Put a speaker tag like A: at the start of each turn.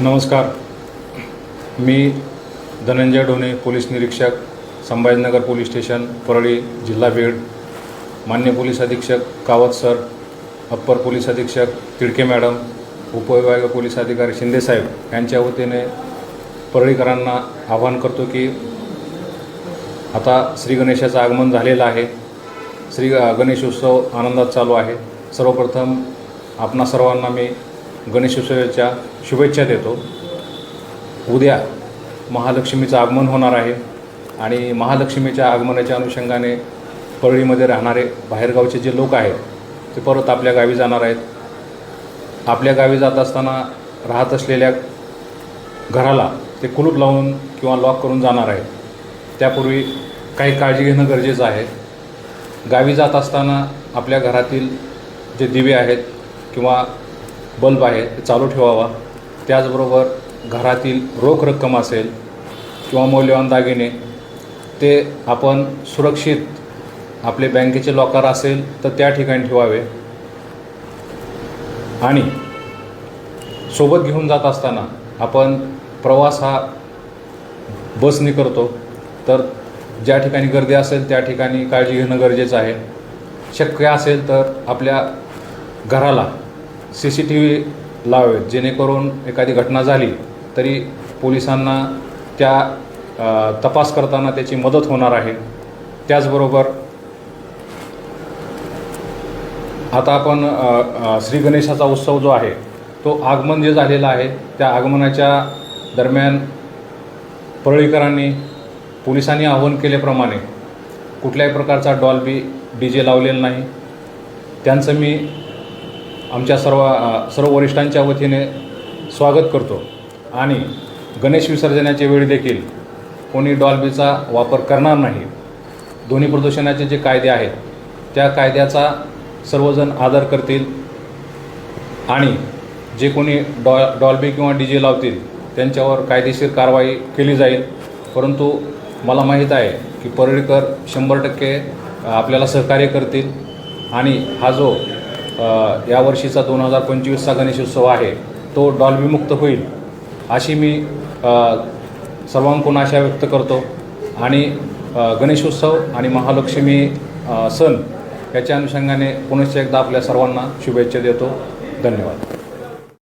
A: नमस्कार. मी धनंजय ढोणे पोलीस निरीक्षक Sambhajinagar police station Parli जिल्हा बीड. मान्य पोलीस अधीक्षक कावत सर अप्पर पोलीस अधीक्षक तिडके मॅडम उपविभागीय पोलीस अधिकारी शिंदेसाहेब यांच्या वतीने परळीकरांना आवाहन करतो की आता श्री गणेशाचं आगमन झालेलं आहे. श्री गणेश उत्सव आनंदात चालू आहे. सर्वप्रथम आपणा सर्वांना मी गणेशोत्सवाच्या शुभेच्छा देतो. उद्या महालक्ष्मीचं आगमन होणार आहे आणि महालक्ष्मीच्या आगमनाच्या अनुषंगाने परळीमध्ये राहणारे बाहेरगावचे जे लोक आहेत ते परत आपल्या गावी जाणार आहेत. आपल्या गावी जात असताना राहत असलेल्या घराला ते कुलूप लावून किंवा लॉक करून जाणार आहेत. त्यापूर्वी काही काळजी घेणं गरजेचं आहे. गावी जात असताना आपल्या घरातील जे दिवे आहेत किंवा बल्ब आहे ते चालू ठेवावा. त्याचबरोबर घरातील रोख रक्कम असेल किंवा मौल्यवान दागिने ते आपण सुरक्षित आपले बँकेचे लॉकर असेल तर त्या ठिकाणी ठेवावे. आणि सोबत घेऊन जात असताना आपण प्रवास हा बसने करतो. तर ज्या ठिकाणी गर्दी असेल त्या ठिकाणी काळजी घेणं गरजेचं आहे. शक्य असेल तर आपल्या घराला सी सी टी व्ही लावावेत जेणेकरून एखादी घटना झाली तरी पोलिसांना त्या तपास करताना त्याची मदत होणार आहे. त्याचबरोबर आता आपण श्री गणेशाचा उत्सव जो आहे तो आगमन जे झालेला आहे त्या आगमनाच्या दरम्यान परळीकरांनी पोलिसांनी आवाहन केल्याप्रमाणे कुठल्याही प्रकारचा डॉल्बी डी जे लावलेला नाही. त्यांचं मी आमच्या सर्व सर्व वरिष्ठांच्या वतीने स्वागत करतो. आणि गणेश विसर्जनाच्या वेळी देखील कोणी डॉल्बीचा वापर करणार नाही. ध्वनी प्रदूषणाचे जे कायदे आहेत त्या कायद्याचा सर्वजण आदर करतील आणि जे कोणी डॉ डॉल्बी किंवा डी जे लावतील त्यांच्यावर कायदेशीर कारवाई केली जाईल. परंतु मला माहीत आहे की परळीकर शंभर टक्के आपल्याला सहकार्य करतील आणि हा जो यावर्षीचा दोन हजार पंचवीसचा गणेशोत्सव आहे. तो डॉल्बीमुक्त होईल अशी मी सर्वांकडून आशा व्यक्त करतो. आणि गणेशोत्सव आणि महालक्ष्मी सण याच्या अनुषंगाने पुनश्च एकदा आपल्या सर्वांना शुभेच्छा देतो. धन्यवाद.